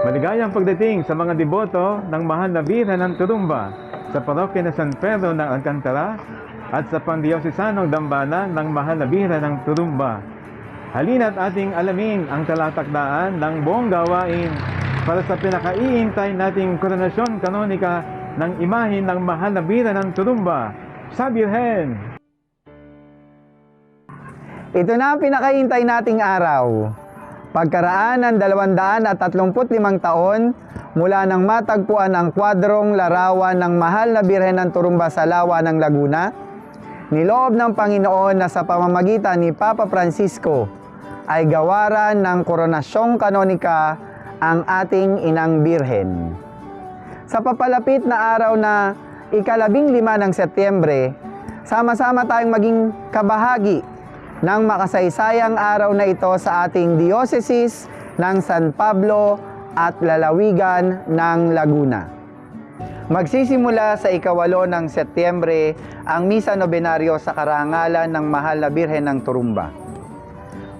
Maligayang pagdating sa mga deboto ng mahal na Birhen ng Turumba sa parokya ng San Pedro ng Alcantara at sa Pandiosesanong Dambana ng mahal na Birhen ng Turumba. Halina't ating alamin ang talatakdaan ng buong gawain para sa pinakaiintay nating koronasyon kanonika ng imahin ng mahal na Birhen ng Turumba sa Birhen. Ito na ang pinakahintay nating araw. Pagkaraan ng 235 taon mula nang matagpuan ang kwadrong larawan ng mahal na Birhen ng Turumba sa Lawa ng Laguna, niloob ng Panginoon na sa pamamagitan ni Papa Francisco ay gawaran ng koronasyong kanonika ang ating inang Birhen. Sa papalapit na araw na ikalabing lima ng Setyembre, sama-sama tayong maging kabahagi ng makasaysayang araw na ito sa ating diocese ng San Pablo at lalawigan ng Laguna. Magsisimula sa ikawalo ng Setyembre ang Misa Nobenaryo sa karangalan ng Mahal na Birhen ng Turumba.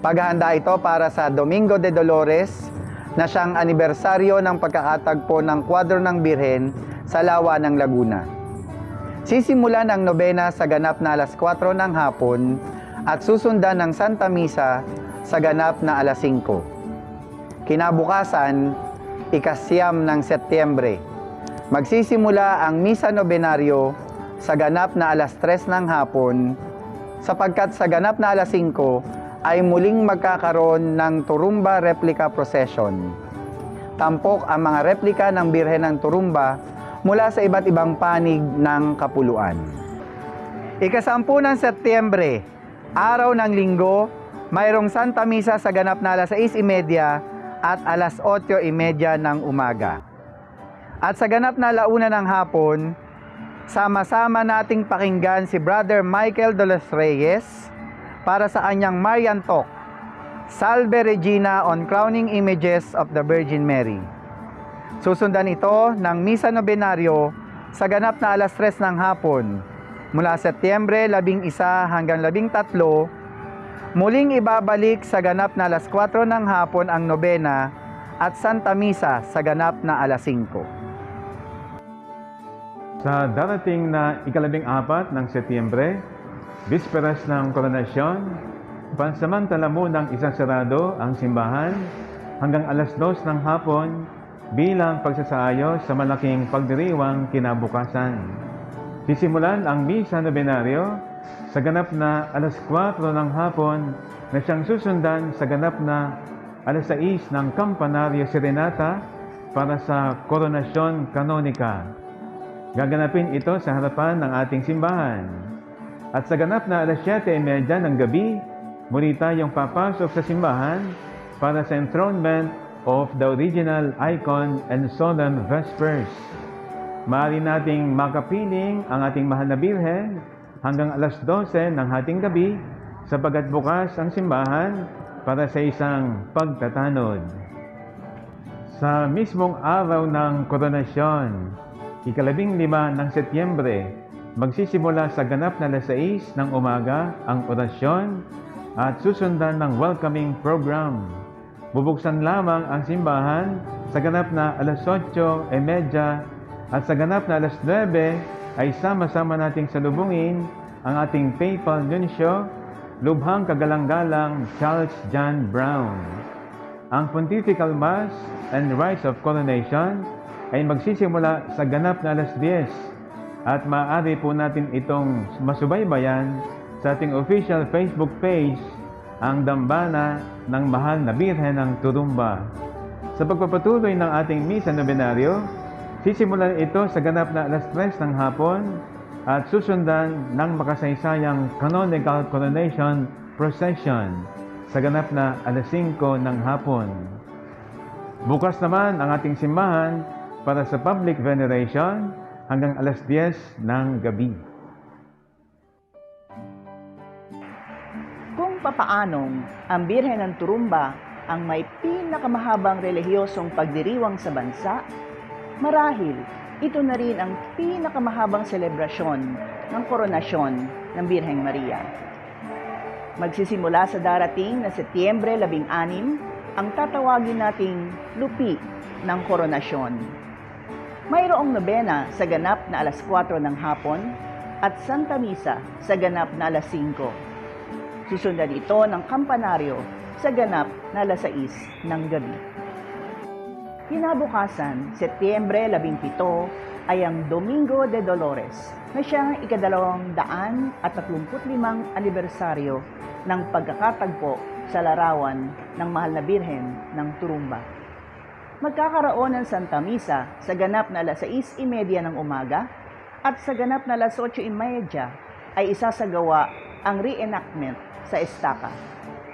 Paghahanda ito para sa Domingo de Dolores na siyang anibersaryo ng pagkakatagpo ng kwadro ng Birhen sa Lawa ng Laguna. Sisimulan ang nobena sa ganap na alas 4 ng hapon at susundan ng Santa Misa sa ganap na alas 5. Kinabukasan, ikasyam ng Setyembre, magsisimula ang Misa Nobenaryo sa ganap na alas 3 ng hapon sapagkat sa ganap na alas 5 ay muling magkakaroon ng Turumba Replica Procession. Tampok ang mga replika ng Birhen ng Turumba mula sa iba't ibang panig ng kapuluan. Ikasampu ng Setyembre, araw ng linggo, mayroong Santa Misa sa ganap na alas 6.30 at alas 8.30 ng umaga. At sa ganap na launa ng hapon, sama-sama nating pakinggan si Brother Michael de los Reyes para sa kanyang Marian Talk, Salve Regina on Crowning Images of the Virgin Mary. Susundan ito ng Misa Nobenaryo sa ganap na alas 3 ng hapon mula Setyembre 11 hanggang 13, muling ibabalik sa ganap na alas 4 ng hapon ang nobena at Santa Misa sa ganap na alas 5. Sa darating na ikalabing apat ng Setyembre, bisperas ng koronasyon, pansamantala munang isasarado ang simbahan hanggang alas 2 ng hapon bilang pagsasaayo sa malaking pagdiriwang kinabukasan. Sisimulan ang Misa Nobenaryo sa ganap na alas 4 ng hapon na siyang susundan sa ganap na alas 6 ng Kampanaryo Serenata para sa Koronasyon Kanonika. Gaganapin ito sa harapan ng ating simbahan. At sa ganap na alas 7.30 ng gabi, muli tayong papasok sa simbahan para sa enthronement of the original icon and solemn vespers. Maaari nating makapiling ang ating mahal na birhen hanggang alas 12 ng hating gabi sapagat bukas ang simbahan para sa isang pagtatanod. Sa mismong araw ng koronasyon, ikalabing lima ng Setyembre, magsisimula sa ganap na alas 6 ng umaga ang orasyon at susundan ng welcoming program. Bubuksan lamang ang simbahan sa ganap na alas 8.30 at sa ganap na alas 9 ay sama-sama nating salubungin ang ating papal nuncio, Lubhang Kagalang-galang Charles John Brown. Ang Pontifical Mass and Rites of Coronation ay magsisimula sa ganap na alas 10 at maaari po natin itong masubaybayan sa ating official Facebook page ang Dambana ng Mahal na Birhen ng Turumba. Sa pagpapatuloy ng ating Misa Nobenaryo, sisimulan ito sa ganap na alas 3 ng hapon at susundan ng makasaysayang Canonical Coronation Procession sa ganap na alas 5 ng hapon. Bukas naman ang ating simbahan para sa public veneration hanggang alas 10 ng gabi. Kung papaanong ang Birhen ng Turumba ang may pinakamahabang relihiyosong pagdiriwang sa bansa, marahil ito na rin ang pinakamahabang selebrasyon ng koronasyon ng Birheng Maria. Magsisimula sa darating na Setyembre 16 ang tatawagin nating Lupi ng koronasyon. Mayroong nobena sa ganap na alas 4 ng hapon at Santa Misa sa ganap na alas 5. Susundan ito ng kampanaryo sa ganap na alas 6 ng gabi. Kinabukasan, Setyembre 17, ay ang Domingo de Dolores na siyang ikadalawang daan at 35 anibersaryo ng pagkakatagpo sa larawan ng Mahal na Birhen ng Turumba. Magkakaroon ng Santa Misa sa ganap na alas 6.30 ng umaga at sa ganap na alas 8.30 ay isasagawa ang reenactment sa Estaca,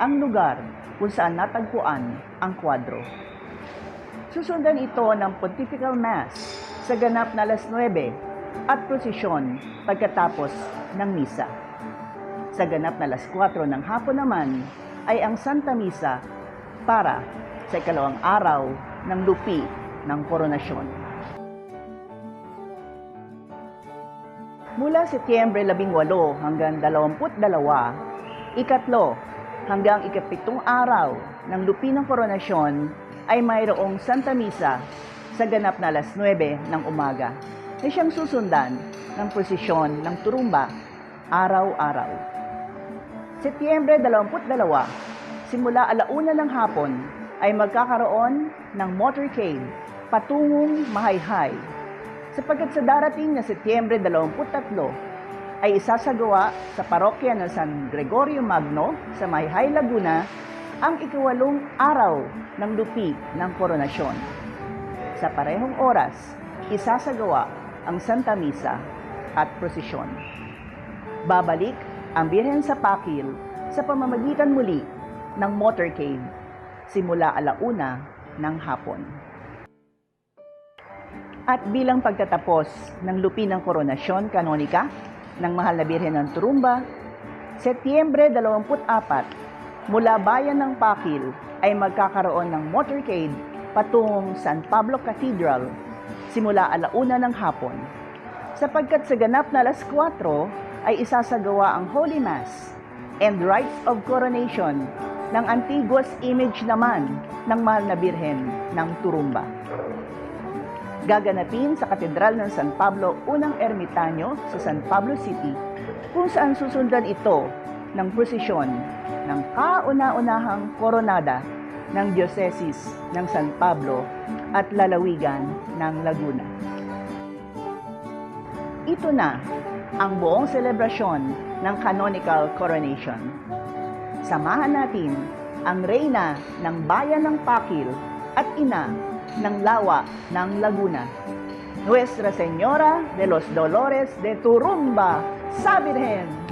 ang lugar kung saan natagpuan ang kwadro. Susundan ito ng Pontifical Mass sa ganap na alas 9 at prosesyon pagkatapos ng misa. Sa ganap na alas 4 ng hapon naman ay ang Santa Misa para sa ikalawang araw ng lupi ng koronasyon. Mula Setyembre 18 hanggang 22, ikatlo hanggang ikapitong araw ng lupi ng koronasyon ay mayroong Santa Misa sa ganap na alas 9 ng umaga na siyang susundan ng prosesyon ng turumba araw-araw. Setyembre 22, simula alauna ng hapon ay magkakaroon ng motorcade patungong Mahayhay sapagkat sa darating na Setyembre 23 ay isasagawa sa parokya ng San Gregorio Magno sa Mayhay, Laguna ang ikawalong araw ng lupi ng koronasyon. Sa parehong oras, isasagawa ang Santa Misa at prosesyon. Babalik ang Birhen sa Pakil sa pamamagitan muli ng motorcade simula alauna ng hapon. At bilang pagtatapos ng lupi ng koronasyon kanonika ng Mahal na Birhen ng Turumba, Setyembre 24, mula bayan ng Pakil ay magkakaroon ng motorcade patungong San Pablo Cathedral simula alauna ng hapon. Sapagkat sa ganap na alas 4 ay isasagawa ang Holy Mass and rites of coronation ng Antiguous image naman ng Mahal na Birhen ng Turumba gaganapin sa Katedral ng San Pablo unang ermitanyo sa San Pablo City kung saan susundan ito ng prosesyon ng kauna-unahang koronada ng Diocese ng San Pablo at lalawigan ng Laguna. Ito na ang buong selebrasyon ng canonical coronation. Samahan natin ang reyna ng bayan ng Pakil at ina ng lawa ng Laguna. Nuestra Señora de los Dolores de Turumba, sa Birhen